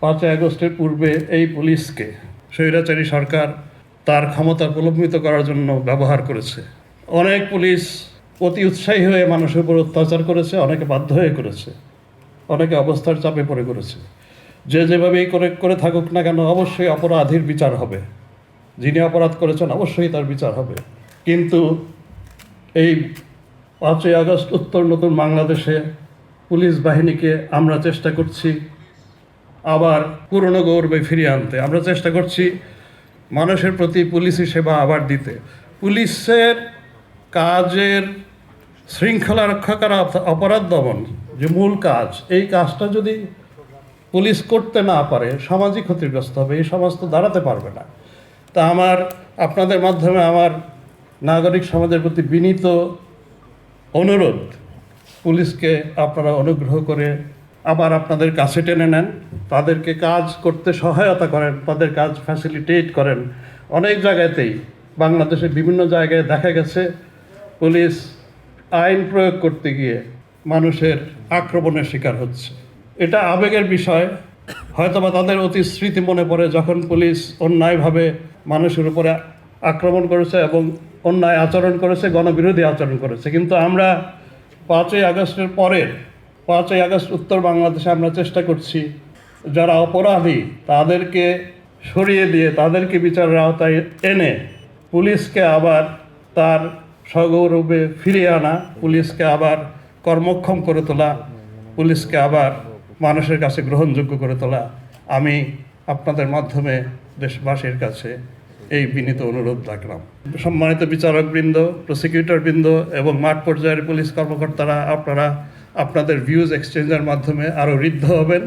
পাঁচই আগস্টের পূর্বে এই পুলিশকে স্বৈরাচারী সরকার তার ক্ষমতা প্রলম্বিত করার জন্য ব্যবহার করেছে। অনেক পুলিশ অতি উৎসাহী হয়ে মানুষের উপর অত্যাচার করেছে, অনেকে বাধ্য হয়ে করেছে, অনেকে অবস্থার চাপে পড়ে করেছে। যে যেভাবেই করে করে থাকুক না কেন, অবশ্যই অপরাধীর বিচার হবে। যিনি অপরাধ করেছেন, অবশ্যই তার বিচার হবে। কিন্তু এই পাঁচই আগস্ট উত্তর নতুন বাংলাদেশে পুলিশ বাহিনীকে আমরা চেষ্টা করছি আবার পুরনো গৌরবে ফিরিয়ে আনতে। আমরা চেষ্টা করছি মানুষের প্রতি পুলিশি সেবা আবার দিতে। পুলিশের কাজের শৃঙ্খলা রক্ষা করা অপরাধ দমন যে মূল কাজ, এই কাজটা যদি পুলিশ করতে না পারে, সামাজিক ক্ষতিগ্রস্ত হবে, এই সমাজ তো দাঁড়াতে পারবে না। তা আমার, আপনাদের মাধ্যমে আমার নাগরিক সমাজের প্রতি বিনীত অনুরোধ, পুলিশকে আপনারা অনুগ্রহ করে আবার আপনাদের কাছে টেনে নেন, তাদেরকে কাজ করতে সহায়তা করেন, তাদের কাজ ফ্যাসিলিটেট করেন। অনেক জায়গাতেই বাংলাদেশের বিভিন্ন জায়গায় দেখা গেছে, পুলিশ আইন প্রয়োগ করতে গিয়ে মানুষের আক্রমণের শিকার হচ্ছে। এটা আবেগের বিষয়। হয়তোবা তাদের অতি স্মৃতি মনে পড়ে যখন পুলিশ অন্যায়ভাবে মানুষের উপরে আক্রমণ করেছে এবং অন্যায় আচরণ করেছে, গণবিরোধী আচরণ করেছে। কিন্তু আমরা পাঁচই আগস্টের পরের পাঁচই আগস্ট উত্তর বাংলাদেশে আমরা চেষ্টা করছি, যারা অপরাধী তাদেরকে সরিয়ে দিয়ে তাদেরকে বিচারের আওতায় এনে পুলিশকে আবার তার সগৌরবে ফিরিয়ে আনা, পুলিশকে আবার কর্মক্ষম করে তোলা, পুলিশকে আবার মানুষের কাছে গ্রহণযোগ্য করে তোলা। আমি আপনাদের মাধ্যমে দেশবাসীর কাছে এই বিনীত অনুরোধ রাখলাম। সম্মানিত বিচারকবৃন্দ প্রসিকিউটরবৃন্দ এবং মাঠ পর্যায়ের পুলিশ কর্মকর্তারা, আপনারা আপনাদের ভিউজ এক্সচেঞ্জের মাধ্যমে আরও ঋদ্ধ হবেন।